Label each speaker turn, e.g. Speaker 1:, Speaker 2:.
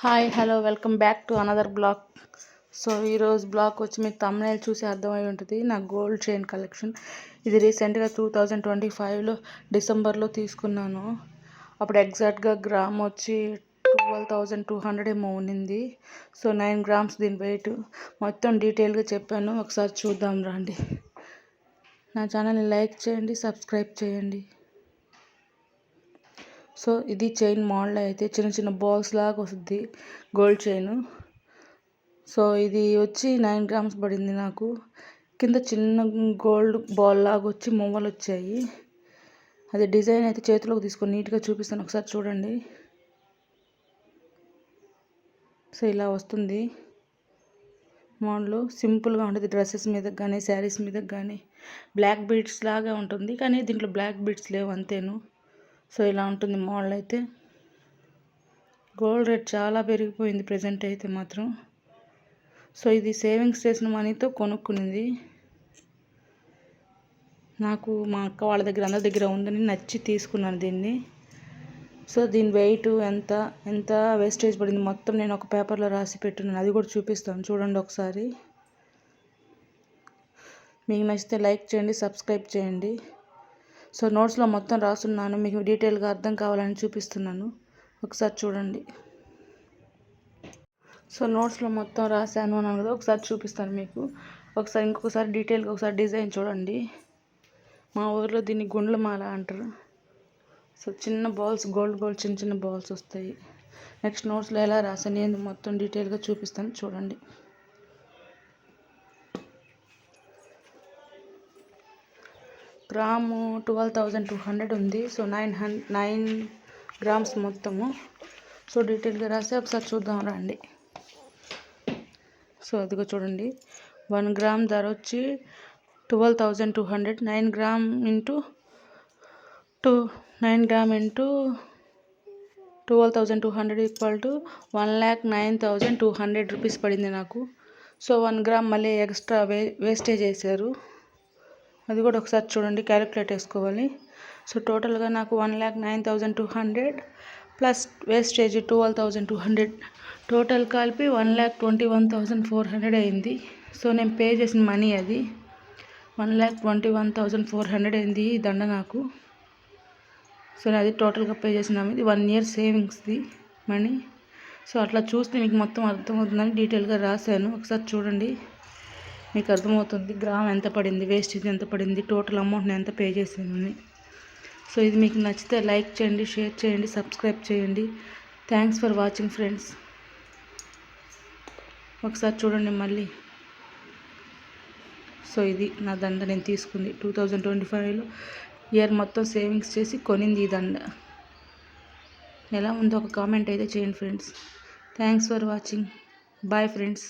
Speaker 1: Hi hello welcome back to another blog. So ఈరోజు blog వచ్చి మీకు తమ్నైల్ చూసి అర్థమై ఉంటుంది. నా గోల్డ్ చైన్ కలెక్షన్. ఇది రీసెంట్గా టూ థౌజండ్ ట్వంటీ ఫైవ్లో డిసెంబర్లో తీసుకున్నాను. అప్పుడు ఎగ్జాక్ట్గా గ్రామ్ వచ్చి ట్వెల్వ్ థౌజండ్ టూ హండ్రెడ్ ఏమో ఉన్నింది. సో నైన్ గ్రామ్స్ దీని వెయిట్. మొత్తం డీటెయిల్గా చెప్పాను. ఒకసారి చూద్దాం రండి. నా ఛానల్ని లైక్ చేయండి సబ్స్క్రైబ్ చేయండి. సో ఇది చైన్ మోడల్ అయితే చిన్న చిన్న బాల్స్ లాగా వస్తుంది గోల్డ్ చైన్. సో ఇది వచ్చి నైన్ గ్రామ్స్ పడింది నాకు. కింద చిన్న గోల్డ్ బాల్ లాగా వచ్చి మొవ్వలు వచ్చాయి. అది డిజైన్ అయితే చేతిలోకి తీసుకొని నీట్గా చూపిస్తాను. ఒకసారి చూడండి. సో ఇలా వస్తుంది మోడల్. సింపుల్గా ఉంటుంది డ్రెస్సెస్ మీద కానీ శారీస్ మీద కానీ. బ్లాక్ బీడ్స్ లాగా ఉంటుంది కానీ దీంట్లో బ్లాక్ బీడ్స్ లేవు అంతేను. సో ఇలా ఉంటుంది మోడల్ అయితే. గోల్డ్ రేట్ చాలా పెరిగిపోయింది ప్రజెంట్ అయితే మాత్రం. సో ఇది సేవింగ్స్ చేసిన మనీతో కొనుక్కునింది. నాకు మా అక్క వాళ్ళ దగ్గర అందరి దగ్గర ఉందని నచ్చి తీసుకున్నాను దీన్ని. సో దీని వెయిట్ ఎంత ఎంత వేస్టేజ్ పడింది మొత్తం నేను ఒక పేపర్లో రాసి పెట్టున్నాను. అది కూడా చూపిస్తాను. చూడండి ఒకసారి. మీకు నచ్చితే లైక్ చేయండి సబ్స్క్రైబ్ చేయండి. సో నోట్స్లో మొత్తం రాస్తున్నాను. మీకు డీటెయిల్గా అర్థం కావాలని చూపిస్తున్నాను. ఒకసారి చూడండి. సో నోట్స్లో మొత్తం రాశాను అన్నాను కదా ఒకసారి చూపిస్తాను మీకు. ఒకసారి ఇంకొకసారి డీటెయిల్గా ఒకసారి డిజైన్ చూడండి. మా ఊర్లో దీన్ని గుండ్ల మాల అంటారు. సో చిన్న బాల్స్ గోల్డ్ గోల్డ్ చిన్న చిన్న బాల్స్ వస్తాయి. నెక్స్ట్ నోట్స్లో ఎలా రాశాను నేను మొత్తం డీటెయిల్గా చూపిస్తాను. చూడండి. Gram twelve thousand two hundred ఉంది. సో నైన్ హన్ నైన్ గ్రామ్స్ మొత్తము. సో డీటెయిల్గా రాసి ఒకసారి చూద్దాం రండి. సో అదిగో చూడండి. వన్ గ్రామ్ ధర వచ్చి twelve thousand two hundred. Nine gram into two nine gram into twelve thousand two hundred equal to one lakh nine thousand two hundred rupees పడింది నాకు. సో వన్ గ్రామ్ మళ్ళీ ఎక్స్ట్రా వే wastage చేశారు. అది కూడా ఒకసారి చూడండి క్యాలిక్యులేట్ వేసుకోవాలి సో టోటల్గా నాకు one lakh nine thousand two hundred plus wastage twelve thousand two hundred total కలిపి one lakh twenty one thousand four hundred అయింది. సో నేను పే చేసిన మనీ అది one lakh twenty one thousand four hundred అయింది ఈ దండ నాకు. సో అది టోటల్గా పే చేసిన ఇది వన్ ఇయర్ సేవింగ్స్ది మనీ సో అట్లా చూస్తే మీకు మొత్తం అర్థమవుతుందని డీటెయిల్గా రాశాను. ఒకసారి చూడండి. మీకు అర్థమవుతుంది. గ్రామ్ ఎంత పడింది వేస్టేజ్ ఎంత పడింది టోటల్ అమౌంట్ని ఎంత పే చేసిందని సో ఇది మీకు నచ్చితే లైక్ చేయండి షేర్ చేయండి సబ్స్క్రైబ్ చేయండి. Thanks for watching friends. ఒకసారి చూడండి మళ్ళీ. సో ఇది నా దండ నేను తీసుకుంది. టూ థౌజండ్ ట్వంటీ ఫైవ్లో ఇయర్ మొత్తం సేవింగ్స్ చేసి కొనింది ఈ దండ. ఎలా ఉందో ఒక కామెంట్ అయితే చేయండి friends. Thanks for watching. Bye friends.